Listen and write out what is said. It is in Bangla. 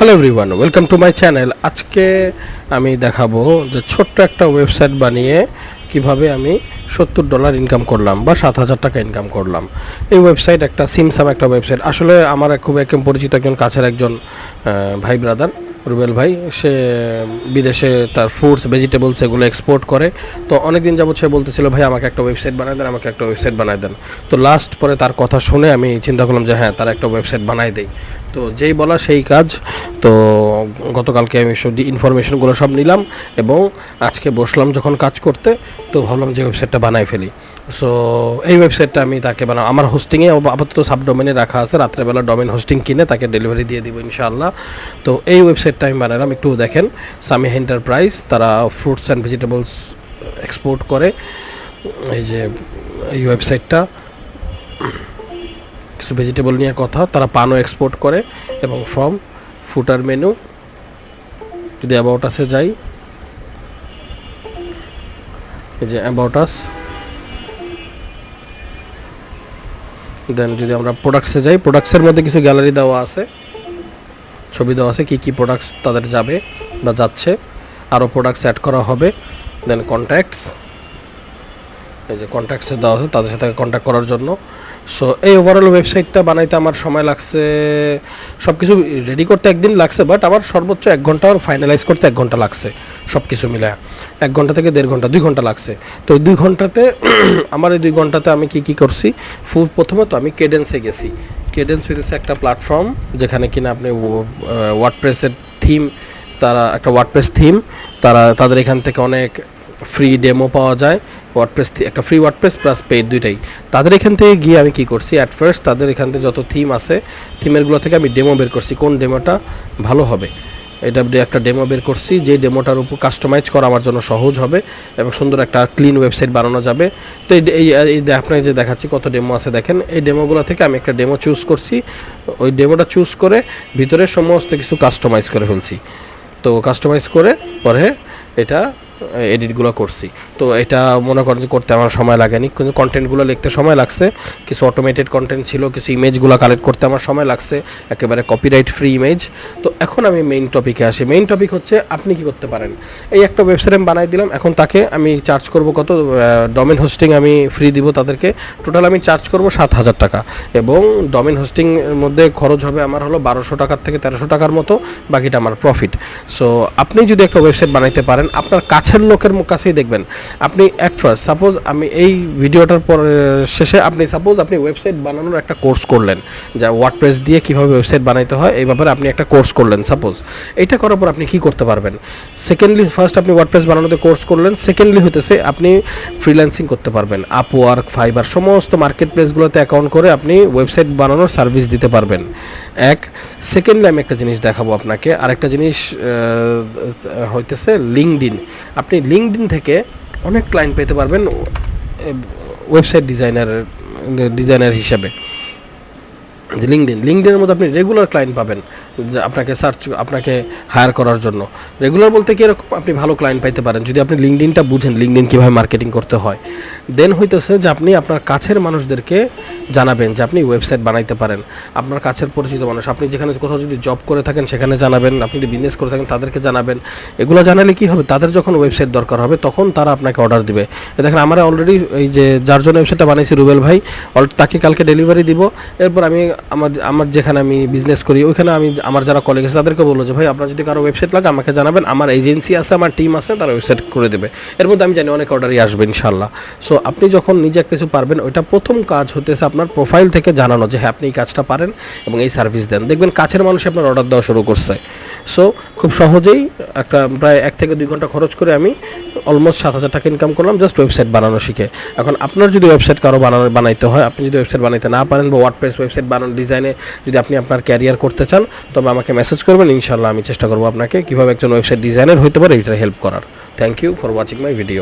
Hello everyone welcome to my channel আজকে আমি দেখাবো যে ছোট্ট একটা ওয়েবসাইট বানিয়ে কীভাবে আমি সত্তর ডলার ইনকাম করলাম বা সাত হাজার টাকা ইনকাম করলাম। এই ওয়েবসাইট একটা সিমসাম একটা ওয়েবসাইট আসলে আমার খুব একজন পরিচিত একজন কাছের একজন ভাই ব্রাদার রুবেল ভাই, সে বিদেশে তার ফ্রুটস ভেজিটেবলস এগুলো এক্সপোর্ট করে। তো অনেকদিন যাবত সে বলতেছিল, ভাই, আমাকে একটা ওয়েবসাইট বানায় দেন, আমাকে একটা ওয়েবসাইট বানায় দেন। তো লাস্ট পরে তার কথা শুনে আমি চিন্তা করলাম যে হ্যাঁ তার একটা ওয়েবসাইট বানাই দেই। তো যেই বলা সেই কাজ। তো গতকালকে আমি সব ইনফরমেশনগুলো সব নিলাম এবং আজকে বসলাম যখন কাজ করতে। তো ভাবলাম যে ওয়েবসাইটটা বানাই ফেলি। সো এই ওয়েবসাইটটা আমি তাকে বানাবো আমার হোস্টিংয়ে আপাতত সাবডোমেনে রাখা আছে। রাত্রেবেলা ডোমেন হোস্টিং কিনে তাকে ডেলিভারি দিয়ে দিব ইনশাআল্লাহ। তো এই ওয়েবসাইটটা আমি বানালাম। একটু দেখেন। সামিহ এন্টারপ্রাইজ তারা ফ্রুটস অ্যান্ড ভেজিটেবলস এক্সপোর্ট করে। এই যে, এই ওয়েবসাইটটা কিছু ভেজিটেবল নিয়ে কথা। তারা পানও এক্সপোর্ট করে এবং ফর্ম ফুটার মেনু যদি অ্যাবাউট আসে যাই। এই যে অ্যাবাউট আস দেন যদি আমরা প্রোডাক্টসে যাই প্রোডাক্টসের মধ্যে কিছু গ্যালারি দেওয়া আছে। ছবি দেওয়া আছে কী কী প্রোডাক্টস তাদের যাবে বা যাচ্ছে। আরও প্রোডাক্টস অ্যাড করা হবে। দেন কন্ট্যাক্টস এই যে কন্ট্যাক্টসে দেওয়া আছে, তাদের সাথে কন্ট্যাক্ট করার জন্য। সো এই ওভারঅল ওয়েবসাইটটা বানাইতে আমার সময় লাগছে সব কিছু রেডি করতে একদিন লাগছে বাট আমার সর্বোচ্চ এক ঘণ্টা ফাইনালাইজ করতে এক ঘণ্টা লাগছে সব কিছু মিলে এক ঘণ্টা থেকে দেড় ঘণ্টা, দুই ঘণ্টা লাগছে। তো ওই দুই ঘন্টাতে, আমার এই দুই ঘন্টাতে আমি কি কি করছি? ফুল প্রথমত আমি কেডেন্সে গেছি। কেডেন্স হইতেছে একটা প্ল্যাটফর্ম যেখানে কিনা আপনি ওয়ার্ডপ্রেসের থিম তারা, একটা ওয়ার্ডপ্রেস থিম তারা, তাদের এখান থেকে অনেক ফ্রি ডেমো পাওয়া যায়। ওয়ার্ডপ্রেস একটা ফ্রি ওয়ার্ডপ্রেস প্লাস পেড দুইটাই। তাদের এখান থেকে গিয়ে আমি কি করছি? অ্যাট ফার্স্ট তাদের এখান থেকে যত থিম আছে থিমেরগুলো থেকে আমি ডেমো বের করছি, কোন ডেমোটা ভালো হবে। এটা একটা ডেমো বের করছি, যে ডেমোটার উপর কাস্টমাইজ করা আমার জন্য সহজ হবে এবং সুন্দর একটা ক্লিন ওয়েবসাইট বানানো যাবে। তো এই আপনাকে যে দেখাচ্ছি কত ডেমো আছে, দেখেন, এই ডেমোগুলো থেকে আমি একটা ডেমো চুজ করছি। ওই ডেমোটা চুজ করে ভিতরে সমস্ত কিছু কাস্টমাইজ করে ফেলছি। তো কাস্টমাইজ করে পরে এটা এডিটগুলো করছি। তো এটা মনে করেন যে করতে আমার সময় লাগেনি, কিন্তু কন্টেন্টগুলো লিখতে সময় লাগছে। কিছু অটোমেটেড কন্টেন্ট ছিল, কিছু ইমেজগুলো কালেক্ট করতে আমার সময় লাগছে, একেবারে কপিরাইট ফ্রি ইমেজ তো এখন আমি মেইন টপিকে আসি। মেইন টপিক হচ্ছে, আপনি কি করতে পারেন? এই একটা ওয়েবসাইট আমি বানাই দিলাম, এখন তাকে আমি চার্জ করব কত? ডোমেন হোস্টিং আমি ফ্রি দিব তাদেরকে। টোটাল আমি চার্জ করব সাত হাজার টাকা। এবং ডোমেন হোস্টিং এর মধ্যে খরচ হবে আমার হলো বারোশো টাকার থেকে তেরোশো টাকার মতো, বাকিটা আমার প্রফিট সো আপনি যদি একটা ওয়েবসাইট বানাইতে পারেন, আপনার কাছের লোকের কাছেই দেখবেন। আপনি অ্যাট ফার্স্ট সাপোজ আমি এই ভিডিওটার পর শেষে আপনি সাপোজ আপনি ওয়েবসাইট বানানোর একটা কোর্স করলেন, যা ওয়ার্ডপ্রেস দিয়ে কীভাবে ওয়েবসাইট বানাইতে হয়, এই ব্যাপারে আপনি একটা কোর্স করলেন সাপোজ এটা করার পর আপনি কি করতে পারবেন? সেকেন্ডলি ফার্স্ট আপনি ওয়ার্ডপ্রেস বানানোতে কোর্স করলেন সেকেন্ডলি হইতেছে আপনি ফ্রিল্যান্সিং করতে পারবেন। আপওয়ার্ক ফাইবার সমস্ত মার্কেট প্লেসগুলোতে অ্যাকাউন্ট করে আপনি ওয়েবসাইট বানানোর সার্ভিস দিতে পারবেন। এক সেকেন্ডলি আমি একটা জিনিস দেখাবো আপনাকে। আরেকটা জিনিস হইতেছে লিঙ্কডিন আপনি লিঙ্কডিন থেকে অনেক ক্লায়েন্ট পেতে পারবেন ওয়েবসাইট ডিজাইনার ডিজাইনার হিসেবে। যে লিঙ্কডিন লিঙ্কডিনের মধ্যে আপনি রেগুলার ক্লায়েন্ট পাবেন আপনাকে সার্চ আপনাকে হায়ার করার জন্য। রেগুলার বলতে কি এরকম? আপনি ভালো ক্লায়েন্ট পাইতে পারেন। যদি আপনি লিঙ্কডিনটা বুঝেন লিঙ্কডিন কীভাবে মার্কেটিং করতে হয়। দেন হইতেছে যে আপনি আপনার কাছের মানুষদেরকে জানাবেন যে আপনি ওয়েবসাইট বানাইতে পারেন। আপনার কাছের পরিচিত মানুষ, আপনি যেখানে কোথাও যদি জব করে থাকেন, সেখানে জানাবেন। আপনি যদি বিজনেস করে থাকেন, তাদেরকে জানাবেন। এগুলো জানালে কি হবে? তাদের যখন ওয়েবসাইট দরকার হবে, তখন তারা আপনাকে অর্ডার দিবে। দেখেন, আমরা অলরেডি এই যে, যার জন্য ওয়েবসাইটটা বানিয়েছি রুবেল ভাই, তাকে কালকে ডেলিভারি দিব। এরপর আমি আমার আমার যেখানে আমি বিজনেস করি, ওইখানে আমি, আমার যারা কলিগ আছে তাদেরকে বলব যে, ভাই, আপনার যদি কারও ওয়েবসাইট লাগে, আমাকে জানাবেন। আমার এজেন্সি আছে, আমার টিম আছে, তারা ওয়েবসাইট করে দেবে। এর মধ্যে আমি জানি অনেক অর্ডারই আসবে ইনশাল্লাহ সো আপনি যখন নিজে কিছু পারবেন, ওইটা প্রথম কাজ হতেছে আপনার প্রোফাইল থেকে জানানো যে হ্যাঁ আপনি এই কাজটা পারেন এবং এই সার্ভিস দেন। দেখবেন কাছের মানুষ আপনার অর্ডার দেওয়া শুরু করছে। সো খুব সহজেই একটা প্রায় এক থেকে দুই ঘণ্টা খরচ করে আমি অলমোস্ট সাত হাজার টাকা ইনকাম করলাম জাস্ট ওয়েবসাইট বানানো শিখে। এখন আপনার যদি ওয়েবসাইট কারও বানানো, বানাইতে হয়, আপনি যদি ওয়েবসাইট বানাইতে না পারেন বা ওয়ার্ডপ্রেস ওয়েবসাইট বানানো ডিজাইনে যদি আপনি আপনার ক্যারিয়ার করতে চান, তবে আমাকে মেসেজ করবেন ইনশাল্লাহ আমি চেষ্টা করব আপনাকে কীভাবে একজন ওয়েবসাইট ডিজাইনার হতে পারে এটা হেল্প করার। Thank you for watching my video